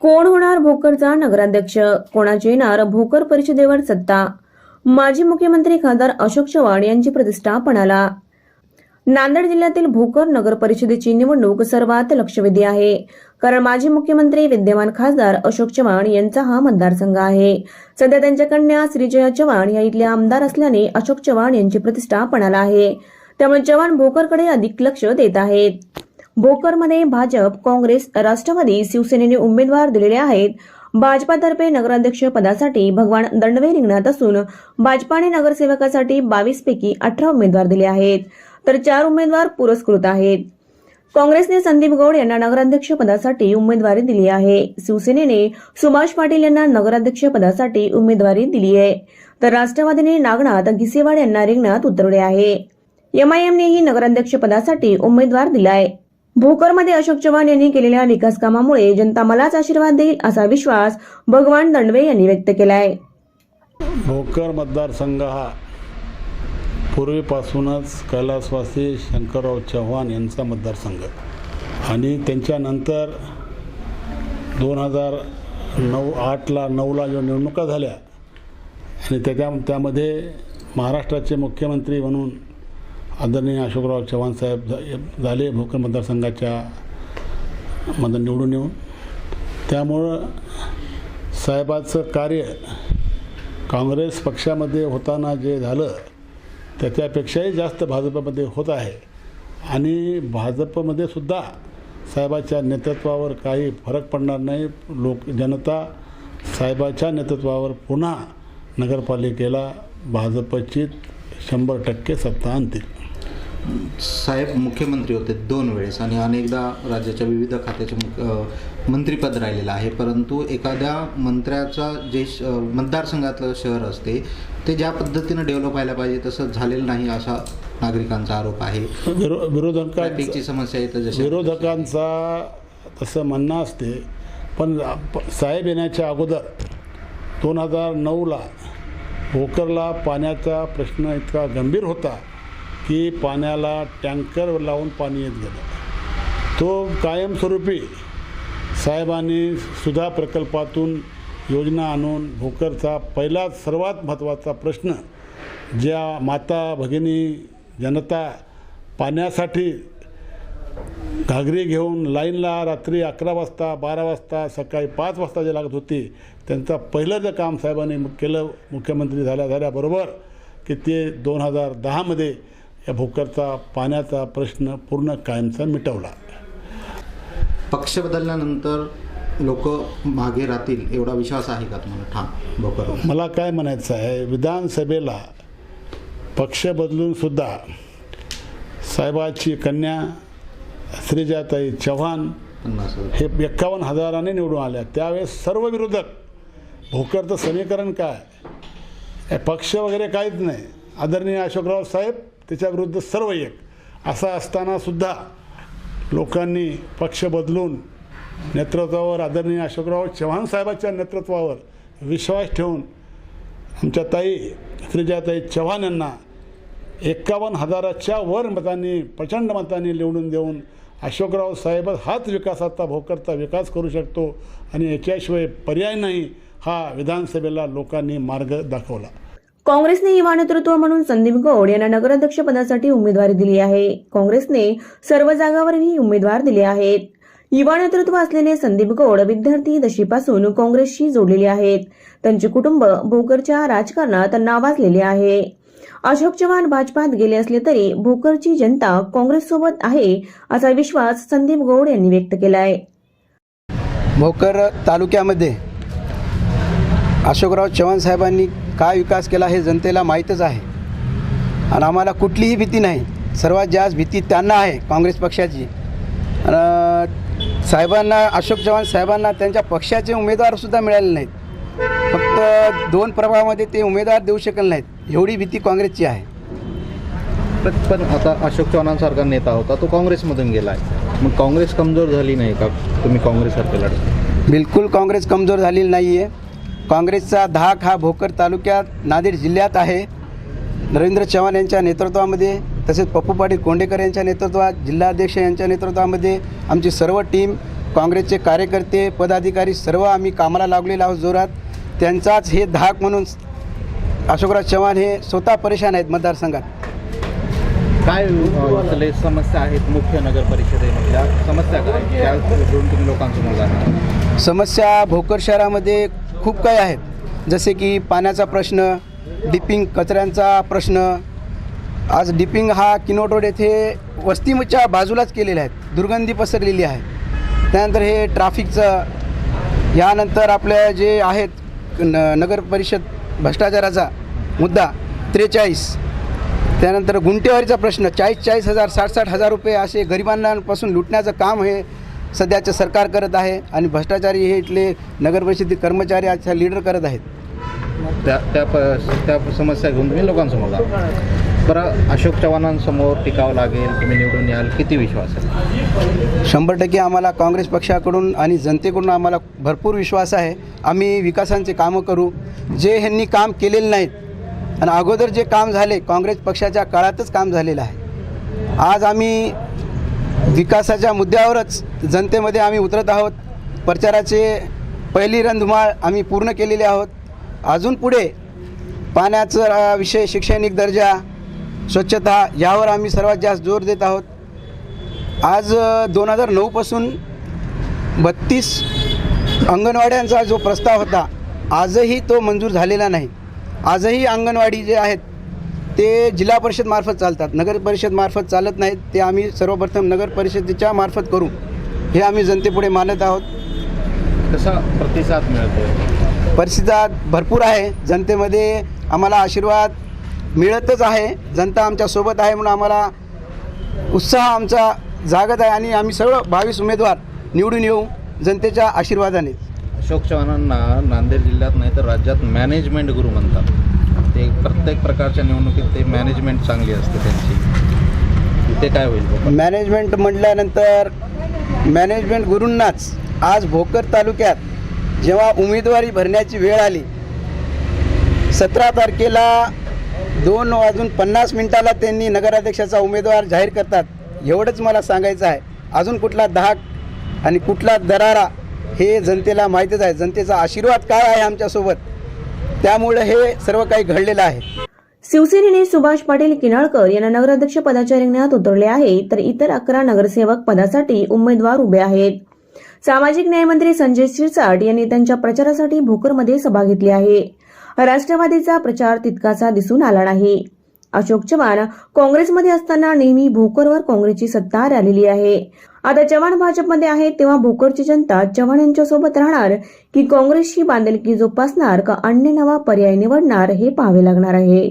कोण होणार भोकरचा नगराध्यक्ष? कोणाची येणार भोकर परिषदेवर सत्ता? माजी मुख्यमंत्री खासदार अशोक चव्हाण यांची प्रतिष्ठा पणाला नांदेड जिल्ह्यातील भोकर नगर परिषदेची निवडणूक सर्वात लक्षवेधी आहे. कारण माजी मुख्यमंत्री विद्यमान खासदार अशोक चव्हाण यांचा हा मतदारसंघ आहे. सध्या त्यांच्या कन्या श्रीजया चव्हाण या इथल्या आमदार असल्याने अशोक चव्हाण यांची प्रतिष्ठा पणाला आहे. त्यामुळे चव्हाण भोकरकडे अधिक लक्ष देत आहेत. भोकरमध्ये भाजप काँग्रेस राष्ट्रवादी शिवसेनेने उमेदवार दिलेले आहेत. भाजपातर्फे नगराध्यक्ष पदासाठी भगवान दंडवे रिंगणात असून भाजपाने नगरसेवकासाठी बावीस पैकी अठरा उमेदवार दिले आहेत. तर चार उमेदवार पुरस्कृत आहेत. काँग्रेसने संदीप गौड यांना नगराध्यक्ष पदासाठी उमेदवारी दिली आहे. शिवसेनेने सुभाष पाटील यांना नगराध्यक्ष पदासाठी उमेदवारी दिली आहे. तर राष्ट्रवादीने नागनाथ घिसेवाड यांना रिंगणात उतरवले आहे. एमआयएमनेही नगराध्यक्ष पदासाठी उमेदवार दिलाय. भोकरमध्ये अशोक चव्हाण यांनी केलेल्या विकास कामामुळे जनता मलाच आशीर्वाद देईल असा विश्वास भगवान दंडवे यांनी व्यक्त केलाय. भोकर मतदारसंघ हा पूर्वीपासूनच कैलासवासी शंकरराव चव्हाण यांचा मतदारसंघ. आणि त्यांच्यानंतर दोन हजार नऊ आठला नऊला ज्या निवडणुका झाल्या आणि त्याच्या त्यामध्ये महाराष्ट्राचे मुख्यमंत्री म्हणून आदरणीय अशोकराव चव्हाण साहेब झाले भोकर मतदारसंघाच्या मधून निवडून येऊन. त्यामुळं साहेबाचं कार्य काँग्रेस पक्षामध्ये होताना जे झालं त्याच्यापेक्षाही जास्त भाजपमध्ये होत आहे. आणि भाजपमध्ये सुद्धा साहेबाच्या नेतृत्वावर काही फरक पडणार नाही. लोक जनता साहेबाच्या नेतृत्वावर पुन्हा नगरपालिकेला भाजपची शंभर टक्के सत्ता आणतील. साहेब मुख्यमंत्री होते दोन वेळेस आणि अनेकदा राज्याच्या विविध खात्याचे मंत्रीपद राहिलेलं आहे. परंतु एखाद्या मंत्र्याचा जे श- मतदारसंघातलं शहर असते ते ज्या पद्धतीनं डेव्हलप व्हायला पाहिजे तसं झालेलं नाही असा नागरिकांचा आरोप आहे. विरो विरोधकांचा समस्या येतं जशी विरोधकांचा तसं म्हणणं असते पण साहेब येण्याच्या अगोदर दोन हजार नऊला भोकरला पाण्याचा प्रश्न इतका गंभीर होता की पाण्याला टँकर लावून पाणी येत गेलं. तो कायमस्वरूपी साहेबांनी सुधा प्रकल्पातून योजना आणून भोकरचा पहिला सर्वात महत्त्वाचा प्रश्न ज्या माता भगिनी जनता पाण्यासाठी घागरी घेऊन लाईनला रात्री अकरा वाजता बारा वाजता सकाळी पाच वाजता जे लागत होती त्यांचा पहिलं जे काम साहेबांनी केलं मुख्यमंत्री झाल्या झाल्याबरोबर की ते दोन हजार दहामध्ये या भोकरचा पाण्याचा प्रश्न पूर्ण कायमचा मिटवला. पक्ष बदलल्यानंतर लोक मागे राहतील एवढा विश्वास आहे का तुम्हाला ठाम भोकर? मला काय म्हणायचं आहे विधानसभेला पक्ष बदलून सुद्धा साहेबाची कन्या श्रीजाताई चव्हाण हे एक्कावन्न हजाराने निवडून आल्या. त्यावेळेस सर्व विरोधक भोकरचं समीकरण काय? पक्ष वगैरे काहीच नाही. आदरणीय अशोकराव साहेब त्याच्याविरुद्ध सर्व एक. असा असतानासुद्धा लोकांनी पक्ष बदलून नेतृत्वावर आदरणीय अशोकराव चव्हाण साहेबाच्या नेतृत्वावर विश्वास ठेवून आमच्या ताई श्रीजाताई चव्हाण यांना एक्कावन्न हजाराच्या वर मतांनी प्रचंड मतांनी निवडून देऊन अशोकराव साहेब हाच विकासाचा भोकरचा विकास करू शकतो आणि याच्याशिवाय पर्याय नाही हा विधानसभेला लोकांनी मार्ग दाखवला. काँग्रेसने युवा नेतृत्व म्हणून संदीप गौड यांना नगराध्यक्ष पदासाठी उमेदवारी दिली आहे. काँग्रेसने सर्व जागावरही उमेदवार दिले आहेत. युवा नेतृत्व असलेले संदीप गौड विद्यार्थी दशीपासून काँग्रेसशी जोडलेले आहेत. त्यांचे कुटुंब भोकरच्या राजकारणात नावाजलेले आहे. अशोक चव्हाण भाजपात गेले असले तरी भोकरची जनता काँग्रेससोबत आहे असा विश्वास संदीप गौड यांनी व्यक्त केलाय. भोकर तालुक्यामध्ये अशोकराव चव्हाण साहेबांनी काय विकास केला हे जनतेला माहीतच आहे. आणि आम्हाला कुठलीही भीती नाही. सर्वात जास्त भीती त्यांना आहे काँग्रेस पक्षाची. साहेबांना अशोक चव्हाण साहेबांना त्यांच्या पक्षाचे उमेदवारसुद्धा मिळाले नाहीत. फक्त दोन प्रभागामध्ये ते उमेदवार देऊ शकले नाहीत. एवढी भीती काँग्रेसची आहे. पण आता अशोक चव्हाणांसारखा नेता होता तो काँग्रेसमधून गेला आहे मग काँग्रेस कमजोर झाली नाही का? तुम्ही काँग्रेससारखे लढता. बिलकुल काँग्रेस कमजोर झालेली नाही आहे काँग्रेसचा धाक हा भोकर तालुक्यात नांदेड जिल्ह्यात आहे. नरेंद्र चव्हाण यांच्या नेतृत्वामध्ये तसेच पप्पू पाटील कोंडेकर यांच्या नेतृत्वात जिल्हाध्यक्ष यांच्या नेतृत्वामध्ये आमची सर्व टीम काँग्रेसचे कार्यकर्ते पदाधिकारी सर्व आम्ही कामाला लागलेलो आहोत जोरात. त्यांचाच हे धाक म्हणून अशोकराज चव्हाण हे स्वतः परेशान आहेत मतदारसंघात. काय समस्या आहेत मुख्य नगर परिषदेमधल्या? समस्या काय? तुम्ही लोकांसमोर जाणार. समस्या भोकर शहरामध्ये खूप काही आहेत. जसे की पाण्याचा प्रश्न डिपिंग कचऱ्यांचा प्रश्न. आज डिपिंग हा किनोट रोड येथे वस्तीच्या बाजूलाच केलेले आहेत दुर्गंधी पसरलेली आहे. त्यानंतर हे ट्राफिकचं यानंतर आपल्या जे आहेत न नगर परिषद भ्रष्टाचाराचा मुद्दा त्रेचाळीस. त्यानंतर गुंटेवारीचा प्रश्न चाळीस चाळीस हजार साठ साठ हजार रुपये असे गरिबांपासून लुटण्याचं काम हे सध्याचं सरकार करत आहे आणि भ्रष्टाचारी हे इथले नगर परिषदेतील कर्मचारी अच्छा लीडर करत आहेत. त्या त्या प- त्या समस्या घेऊन तुम्ही लोकांसमोर जाणार बरं अशोक चव्हाणांसमोर टिकावं लागेल तुम्ही निवडून याल किती विश्वास आहे? शंभर टक्के आम्हाला काँग्रेस पक्षाकडून आणि जनतेकडून आम्हाला भरपूर विश्वास आहे. आम्ही विकासांचे कामं करू. जे ह्यांनी काम केलेले नाहीत आणि अगोदर जे काम झाले काँग्रेस पक्षाच्या काळातच काम झालेलं आहे. आज आम्ही विकासाच्या मुद्द्यावरच जनतेमध्ये आम्ही उतरत आहोत. प्रचाराचे पहिली रंधमाळ आम्ही पूर्ण केलेले आहोत. अजून पुढे पाण्याचा विषय शैक्षणिक दर्जा स्वच्छता यावर आम्ही सर्वात जास्त जोर देत आहोत. आज दोन हजार नऊपासून बत्तीस अंगणवाड्यांचा जो प्रस्ताव होता आजही तो मंजूर झालेला नाही. आजही अंगणवाडी जे आहेत ते जिल्हा परिषद मार्फत चालतात. नगर परिषद मार्फत चालत नाहीत. ते आम्ही सर्वप्रथम नगर परिषदेच्या मार्फत करू. हे आम्ही जनतेपुढे मानत आहोत. कसा प्रतिसाद मिळतो परिस्थितीत भरपूर आहे. जनतेमध्ये आम्हाला आशीर्वाद मिळतच आहे. जनता आमच्यासोबत आहे म्हणून आम्हाला उत्साह आमचा जागत आहे आणि आम्ही सर्व बावीस उमेदवार निवडून येऊ जनतेच्या आशीर्वादाने. अशोक चव्हाणांना नांदेड जिल्ह्यात नाही तर राज्यात मॅनेजमेंट गुरु म्हणतात. ते प्रत्येक प्रकारच्या निवडणुकीत ते मॅनेजमेंट चांगली असते त्यांची. ते काय होईल मॅनेजमेंट म्हटल्यानंतर मॅनेजमेंट गुरूंनाच आज भोकर तालुक्यात जेव्हा उमेदवारी भरण्याची वेळ आली सतरा तारखेला दोन वाजून पन्नास मिनिटाला त्यांनी नगराध्यक्षाचा उमेदवार जाहीर करतात. एवढंच मला सांगायचं आहे. अजून कुठला धाक आणि कुठला दरारा हे जनतेला माहीतच आहे. जनतेचा आशीर्वाद काय आहे आमच्यासोबत. त्यामुळे हे सर्व काही घडलेलं आहे. शिवसेनेने सुभाष पाटील किनाळकर यांना नगराध्यक्ष पदाच्या रिंगणात उतरले आहे तर इतर अकरा नगरसेवक पदासाठी उमेदवार उभे आहेत. सामाजिक न्यायमंत्री संजय शिरसाट यांनी त्यांच्या प्रचारासाठी भोकरमध्ये सभा घेतली आहे. राष्ट्रवादीचा प्रचार तितकासा दिसून आला नाही. अशोक चव्हाण काँग्रेसमध्ये असताना नेहमी भोकरवर काँग्रेसची सत्ता आलेली आहे. आता चव्हाण भाजपमध्ये आहे तेव्हा भोकरची जनता चव्हाण यांच्यासोबत राहणार की काँग्रेसची बांधिलकी जोपासणार का अन्य नवा पर्याय निवडणार हे पाहावे लागणार आहे.